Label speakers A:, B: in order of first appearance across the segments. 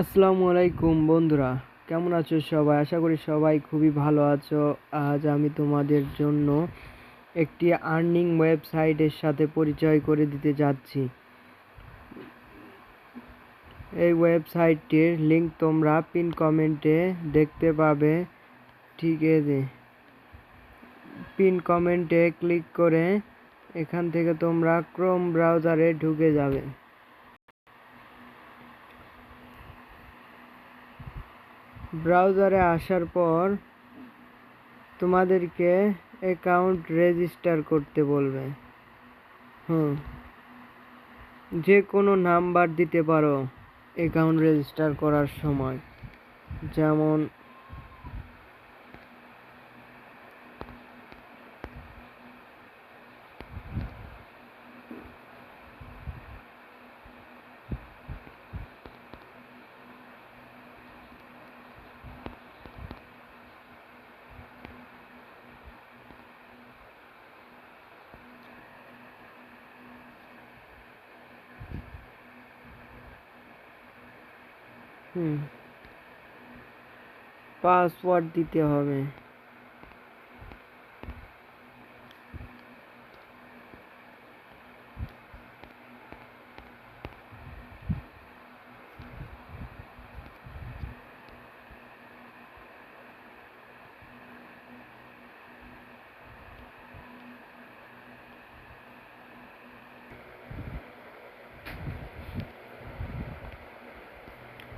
A: আসসালামু আলাইকুম বন্ধুরা, কেমন আছো সবাই? আশা করি সবাই খুবই ভালো আছো। আজ আমি তোমাদের জন্য একটি আর্নিং ওয়েবসাইটের সাথে পরিচয় করে দিতে যাচ্ছি। এই ওয়েবসাইটটির লিংক তোমরা পিন কমেন্টে দেখতে পাবে। ঠিক আছে। পিন কমেন্টে ক্লিক করে এখান থেকে তোমরা ক্রোম ব্রাউজারে ঢুকে যাবে। ব্রাউজারে আসার পর তোমাদেরকে অ্যাকাউন্ট রেজিস্টার করতে বলবে। হুম। যে কোনো নাম্বার দিতে পারো অ্যাকাউন্ট রেজিস্টার করার সময়। যেমন হুম। পাসওয়ার্ড দিতে হবে।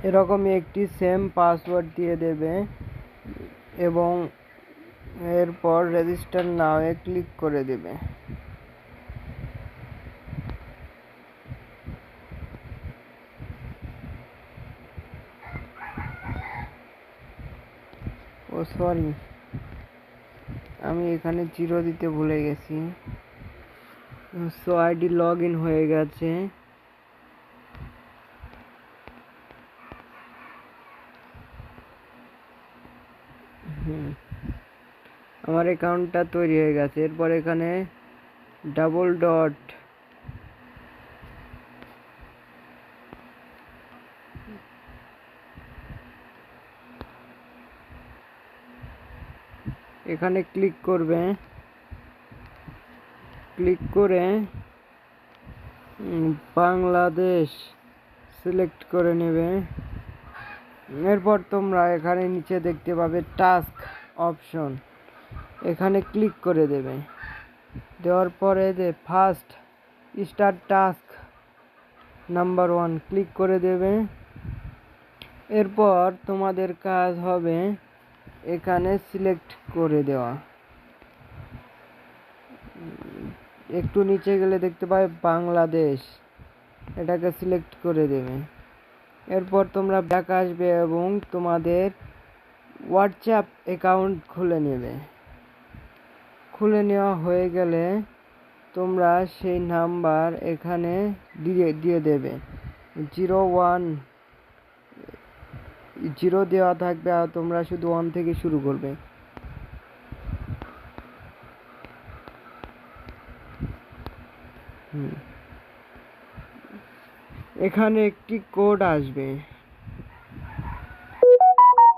A: এরকমই একটি সেম পাসওয়ার্ড দিয়ে দেবে এবং এরপর রেজিস্টার নাও এ ক্লিক করে দেবে। ও সরি আমি এখানে জিরো দিতে ভুলে গেছি। সো আইডি লগ ইন হয়ে গেছে। হুম। আমার অ্যাকাউন্টটা তৈরি হয়ে গেছে। এরপর এখানে ডাবল ডট এখানে ক্লিক করবে। ক্লিক করে বাংলাদেশ সিলেক্ট করে নেবে। এরপর তোমরা এখানে নিচে দেখতে পাবে টাস্ক অপশন। এখানে ক্লিক করে দেবে। দেওয়ার পরে যে first star task number one click করে দেবে। এরপর তোমাদের কাজ হবে এখানে সিলেক্ট করে দেওয়া। একটু নিচে গেলে দেখতে পাবে বাংলাদেশ। এটাকে সিলেক্ট করে দেবে। এরপর তোমরা ব্যাক আসবে এবং তোমাদের হোয়াটসঅ্যাপ অ্যাকাউন্ট খুলে নেবে। খুলে নেওয়া হয়ে গেলে তোমরা সেই নাম্বার এখানে দিয়ে দিয়ে দেবে। জিরো ওয়ান, জিরো দেওয়া থাকবে আর তোমরা শুধু ওয়ান থেকে শুরু করবে। হুম। এখানে একটি কোড আসবে।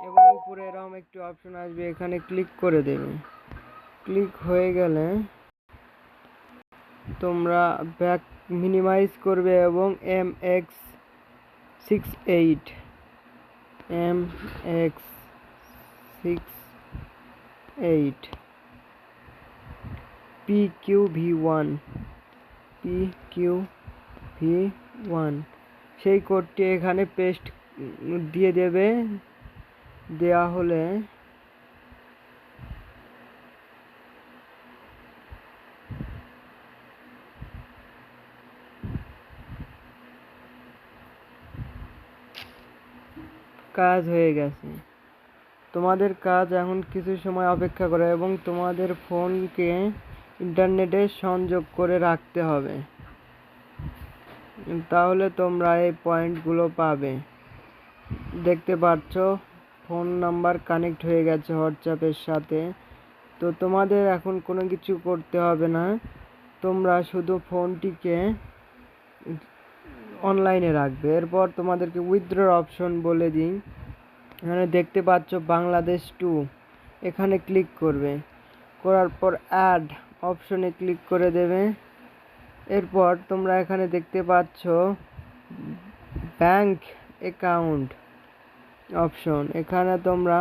A: এবং উপরে এরকম একটি অপশন আসবে, এখানে ক্লিক করে দেবে। ক্লিক হয়ে গেলে তোমরা ব্যাক মিনিমাইজ করবে এবং M X six eight. M X six eight. P Q V one. P Q V one সেই কোডটি এখানে পেস্ট দিয়ে দেবে। দেয়া হলে কাজ হয়ে গেছে। তোমাদের কাজ এখন কিছু সময় অপেক্ষা করে এবং তোমাদের ফোনকে ইন্টারনেটে সংযোগ করে রাখতে হবে। তাহলে তোমরা এই পয়েন্টগুলো পাবে। দেখতে পাচ্ছ, ফোন নাম্বার কানেক্ট হয়ে গেছে হোয়াটসঅ্যাপের সাথে। তো তোমাদের এখন কোনো কিছু করতে হবে না। তোমরা শুধু ফোনটিকে অনলাইনে রাখবে। এরপর তোমাদেরকে উইথড্রর অপশন বলে দিই। এখানে দেখতে পাচ্ছ বাংলাদেশ টু। এখানে ক্লিক করবে। করার পর অ্যাড অপশনে ক্লিক করে দেবে। এরপর তোমরা এখানে দেখতে পাচ্ছ ব্যাংক অ্যাকাউন্ট অপশন। এখানে তোমরা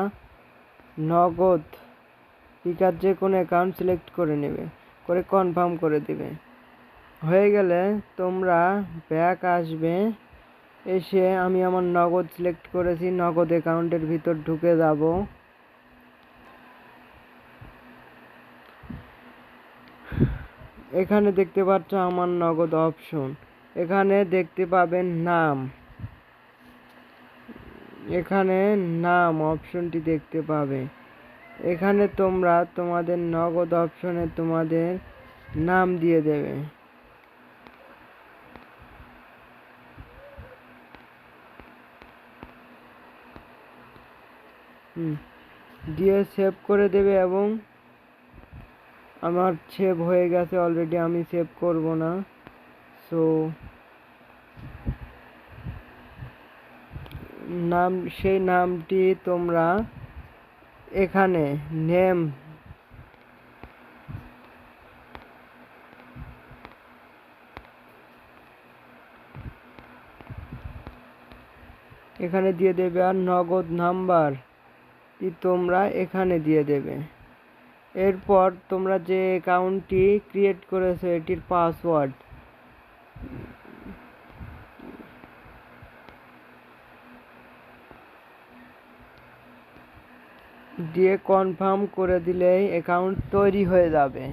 A: নগদ পিকার যে কোনো অ্যাকাউন্ট সিলেক্ট করে নেবে, করে কনফার্ম করে দেবে। হয়ে গেলে তোমরা ব্যাক আসবে, এসে আমি আমার নগদ সিলেক্ট করেছি, নগদ অ্যাকাউন্টের ভিতর ঢুকে যাব। এখানে দেখতে পাচ্ছ আমার নগদ অপশন। এখানে দেখতে পাবেন নাম। এখানে নাম অপশনটি দেখতে পাবে। এখানে তোমরা তোমাদের নগদ অপশনে তোমাদের নাম দিয়ে দেবে। দিয়ে সেভ করে দেবে এবং আমার সেভ হয়ে গেছে অলরেডি আমি সেভ করব না। সো নাম, সেই নামটি তোমরা এখানে নেম এখানে দিয়ে দেবে, আর নগদ নাম্বার তোমরা এখানে দিয়ে দেবে। এরপর তোমরা যে অ্যাকাউন্টটি ক্রিয়েট করেছ, এটির পাসওয়ার্ড দিয়ে কনফার্ম করে দিলেই অ্যাকাউন্ট তৈরি হয়ে যাবে।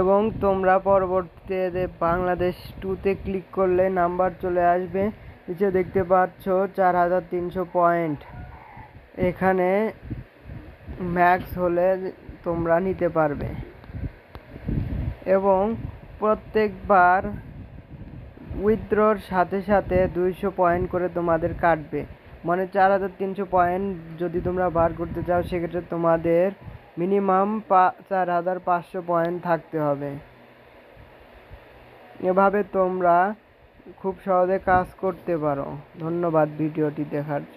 A: এবং তোমরা পরবর্তীতে বাংলাদেশ টুতে ক্লিক করলে নাম্বার চলে আসবে। নিচে দেখতে পাচ্ছ চার হাজার তিনশো পয়েন্ট। এখানে ম্যাক্স হলে তোমরা নিতে পারবে। এবং প্রত্যেকবার উইথড্রর সাথে সাথে দুইশো পয়েন্ট করে তোমাদের কাটবে। মানে চার হাজার তিনশো পয়েন্ট যদি তোমরা বার করতে চাও, সেক্ষেত্রে তোমাদের মিনিমাম চার হাজার পাঁচশো পয়েন্ট থাকতে হবে। এভাবে তোমরা খুব সহজে কাজ করতে পারো। ধন্যবাদ ভিডিওটি দেখার